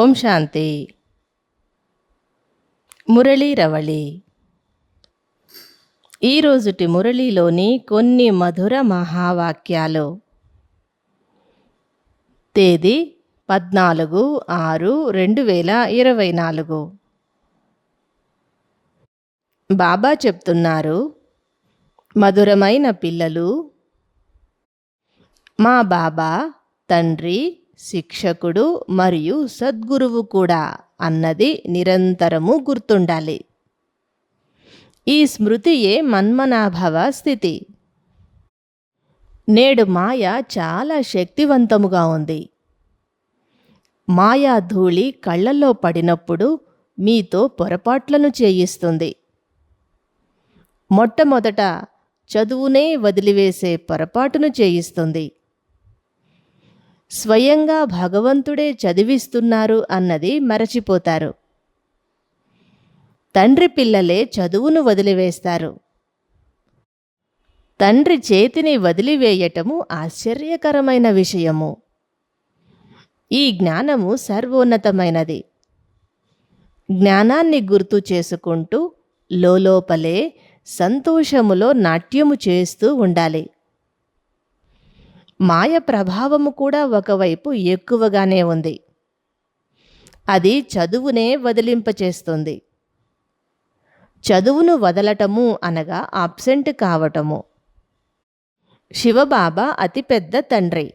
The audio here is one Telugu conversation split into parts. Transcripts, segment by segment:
ఓం శాంతి. మురళీ రవళి. ఈరోజుటి మురళీలోని కొన్ని మధుర మహావాక్యాలు. తేదీ పద్నాలుగు ఆరు రెండు వేల ఇరవై నాలుగు. బాబా చెప్తున్నారు మధురమైన పిల్లలు మా బాబా తండ్రి శిక్షకుడు మరియు సద్గురువు కూడా అన్నది నిరంతరము గుర్తుండాలి. ఈ స్మృతియే మన్మనాభవ స్థితి. నేడు మాయ చాలా శక్తివంతముగా ఉంది. మాయా ధూళి కళ్ళల్లో పడినప్పుడు మీతో పొరపాట్లను చేయిస్తుంది. మొట్టమొదట చదువునే వదిలివేసే పొరపాటును చేయిస్తుంది. స్వయంగా భగవంతుడే చదివిస్తున్నారు అన్నది మరచిపోతారు. తండ్రి పిల్లలే చదువును వదిలివేస్తారు. తండ్రి చేతిని వదిలివేయటము ఆశ్చర్యకరమైన విషయము. ఈ జ్ఞానము సర్వోన్నతమైనది. జ్ఞానాన్ని గుర్తు చేసుకుంటూ లోపలే సంతోషములో నాట్యము చేస్తూ ఉండాలి. మాయ ప్రభావము కూడా ఒకవైపు ఎక్కువగానే ఉంది. అది చదువునే వదిలింపచేస్తుంది. చదువును వదలటము అనగా అబ్సెంట్ కావటము. శివబాబా అతిపెద్ద తండ్రి.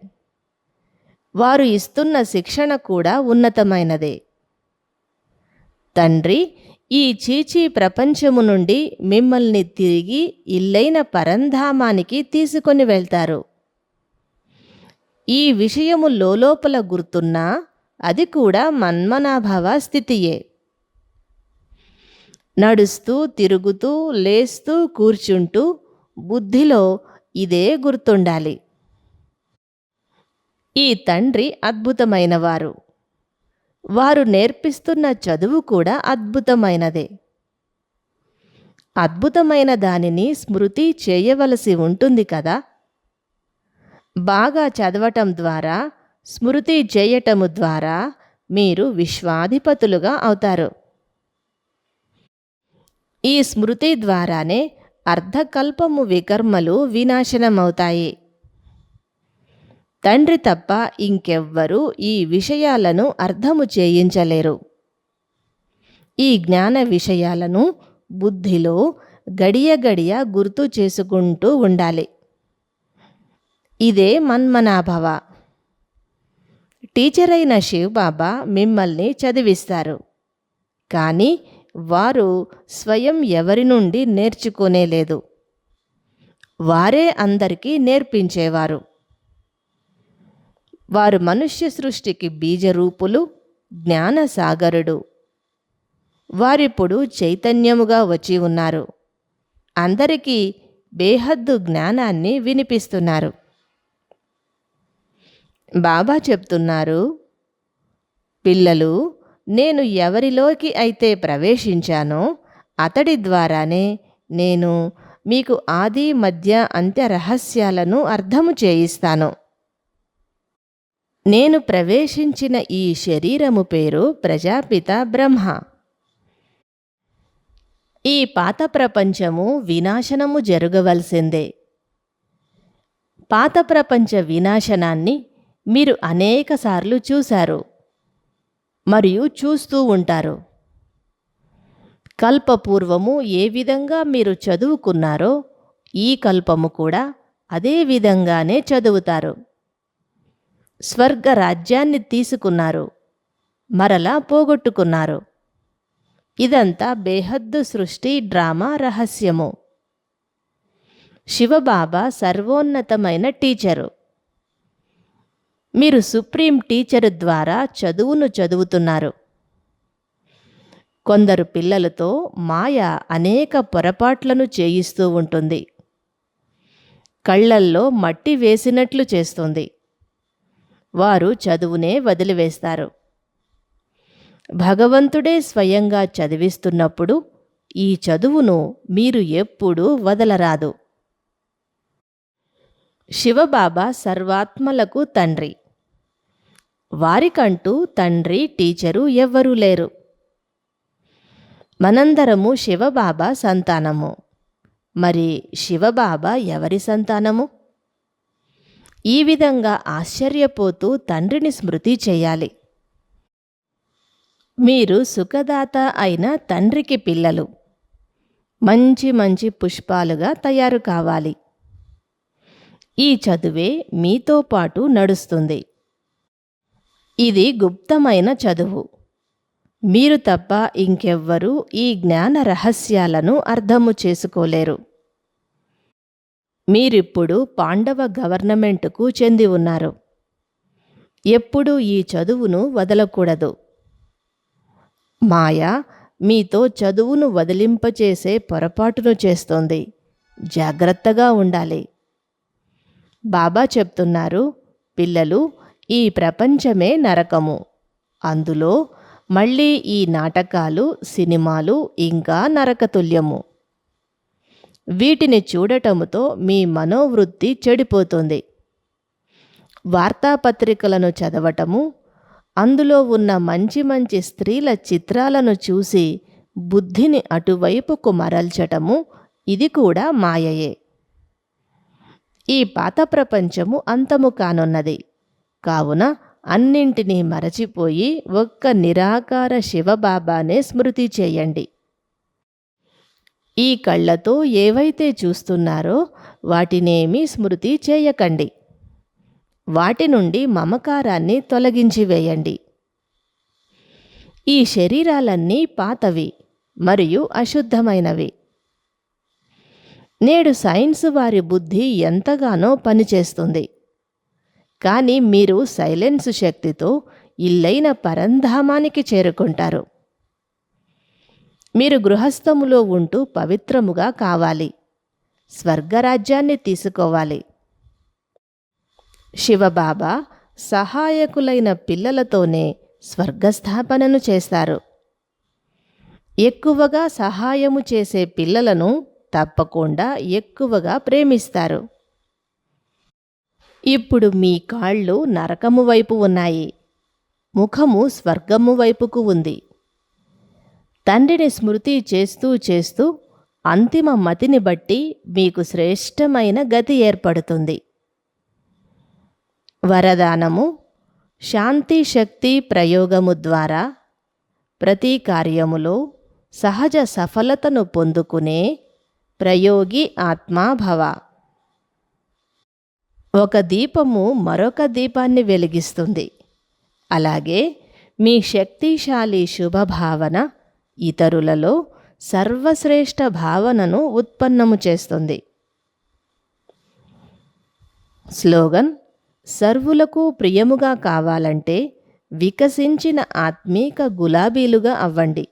వారు ఇస్తున్న శిక్షణ కూడా ఉన్నతమైనదే. తండ్రి ఈ చీచీ ప్రపంచము నుండి మిమ్మల్ని తిరిగి ఇల్లైన పరంధామానికి తీసుకొని వెళ్తారు. ఈ విషయము లోపల గుర్తున్నా అది కూడా మన్మనాభావ స్థితియే. నడుస్తూ తిరుగుతూ లేస్తూ కూర్చుంటూ బుద్ధిలో ఇదే గుర్తుండాలి. ఈ తండ్రి అద్భుతమైనవారు. వారు నేర్పిస్తున్న చదువు కూడా అద్భుతమైనదే. అద్భుతమైన దానిని స్మృతి చేయవలసి ఉంటుంది కదా? బాగా చదవటం ద్వారా స్మృతి చేయటము ద్వారా మీరు విశ్వాధిపతులుగా అవుతారు. ఈ స్మృతి ద్వారానే అర్ధకల్పము వికర్మలు వినాశనమవుతాయి. తండ్రి తప్ప ఇంకెవ్వరూ ఈ విషయాలను అర్థము చేయించలేరు. ఈ జ్ఞాన విషయాలను బుద్ధిలో గడియ గడియ గుర్తు చేసుకుంటూ ఉండాలి. ఇదే మన్మనాభవ. టీచర్ అయిన శివబాబా మిమ్మల్ని చదివిస్తారు. కానీ వారు స్వయం ఎవరి నుండి నేర్చుకునేలేదు వారే అందరికీ నేర్పించేవారు. వారు మనుష్య సృష్టికి బీజరూపులు జ్ఞానసాగరుడు. వారిప్పుడు చైతన్యముగా వచ్చి ఉన్నారు. అందరికీ బేహద్దు జ్ఞానాన్ని వినిపిస్తున్నారు. బాబా చెప్తున్నారు పిల్లలు నేను ఎవరిలోకి అయితే ప్రవేశించానో అతడి ద్వారానే నేను మీకు ఆది మధ్య అంత్య రహస్యాలను అర్థము చేయిస్తాను. నేను ప్రవేశించిన ఈ శరీరము పేరు ప్రజాపిత బ్రహ్మ. ఈ పాత ప్రపంచము వినాశనము జరగవలసిందే. పాత ప్రపంచ వినాశనాన్ని మీరు అనేకసార్లు చూశారు మరియు చూస్తూ ఉంటారు. కల్పపూర్వము ఏ విధంగా మీరు చదువుకున్నారో ఈ కల్పము కూడా అదే విధంగానే చదువుతారు. స్వర్గ రాజ్యాన్ని తీసుకున్నారు మరలా పోగొట్టుకున్నారు. ఇదంతా బేహద్దు సృష్టి డ్రామా రహస్యము. శివబాబా సర్వోన్నతమైన టీచరు. మీరు సుప్రీం టీచరు ద్వారా చదువును చదువుతున్నారు. కొందరు పిల్లలతో మాయ అనేక పొరపాట్లను చేయిస్తూ ఉంటుంది. కళ్ళల్లో మట్టి వేసినట్లు చేస్తుంది. వారు చదువునే వదిలివేస్తారు. భగవంతుడే స్వయంగా చదివిస్తున్నప్పుడు ఈ చదువును మీరు ఎప్పుడూ వదలరాదు. శివబాబా సర్వాత్మలకు తండ్రి. వారికంటూ తండ్రి టీచరు ఎవ్వరూ లేరు. మనందరము శివబాబా సంతానము. మరి శివబాబా ఎవరి సంతానము? ఈ విధంగా ఆశ్చర్యపోతూ తండ్రిని స్మృతి చేయాలి. మీరు సుఖదాత అయిన తండ్రికి పిల్లలు. మంచి మంచి పుష్పాలుగా తయారు కావాలి. ఈ చదువే మీతో పాటు నడుస్తుంది. ఇది గుప్తమైన చదువు. మీరు తప్ప ఇంకెవ్వరూ ఈ జ్ఞాన రహస్యాలను అర్థము చేసుకోలేరు. మీరిప్పుడు పాండవ గవర్నమెంటుకు చెంది ఉన్నారు. ఎప్పుడూ ఈ చదువును వదలకూడదు. మాయ మీతో చదువును వదిలింపచేసే పొరపాటును చేస్తోంది. జాగ్రత్తగా ఉండాలి. బాబా చెప్తున్నారు పిల్లలు ఈ ప్రపంచమే నరకము. అందులో మళ్ళీ ఈ నాటకాలు సినిమాలు ఇంకా నరకతుల్యము. వీటిని చూడటముతో మీ మనోవృత్తి చెడిపోతుంది. వార్తాపత్రికలను చదవటము అందులో ఉన్న మంచి మంచి స్త్రీల చిత్రాలను చూసి బుద్ధిని అటువైపుకు మరల్చటము ఇది కూడా మాయయే. ఈ పాత ప్రపంచము అంతము కానున్నది. కావున అన్నింటినీ మరచిపోయి ఒక్క నిరాకార శివబాబానే స్మృతి చేయండి. ఈ కళ్ళతో ఏవైతే చూస్తున్నారో వాటినేమీ స్మృతి చేయకండి. వాటి నుండి మమకారాన్ని తొలగించి వేయండి. ఈ శరీరాలన్నీ పాతవి మరియు అశుద్ధమైనవి. నేడు సైన్స్ వారి బుద్ధి ఎంతగానో పనిచేస్తుంది. కానీ మీరు సైలెన్స్ శక్తితో ఇల్లైన పరంధామానికి చేరుకుంటారు. మీరు గృహస్థములో ఉంటూ పవిత్రముగా కావాలి. స్వర్గరాజ్యాన్ని తీసుకోవాలి. శివబాబా సహాయకులైన పిల్లలతోనే స్వర్గస్థాపనను చేస్తారు. ఎక్కువగా సహాయము చేసే పిల్లలను తప్పకుండా ఎక్కువగా ప్రేమిస్తారు. ఇప్పుడు మీ కాళ్ళు నరకము వైపు ఉన్నాయి. ముఖము స్వర్గము వైపుకు ఉంది. తండ్రిని స్మృతి చేస్తూ చేస్తూ అంతిమ మతిని బట్టి మీకు శ్రేష్టమైన గతి ఏర్పడుతుంది. వరదానము శాంతి శక్తి ప్రయోగము ద్వారా ప్రతి కార్యములో సహజ సఫలతను పొందుకునే ప్రయోగి ఆత్మాభవ ఒక దీపము మరొక దీపాన్ని వెలిగిస్తుంది. అలాగే మీ శక్తిశాలి శుభభావన ఇతరులలో సర్వశ్రేష్ఠ భావనను ఉత్పన్నము చేస్తుంది. స్లోగన్ సర్వులకు ప్రియముగా కావాలంటే వికసించిన ఆత్మీక గులాబీలుగా అవ్వండి.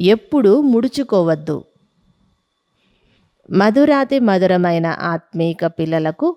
ఎప్పుడూ ముడుచుకోవద్దు. మధురాతి మధురమైన ఆత్మీక పిల్లలకు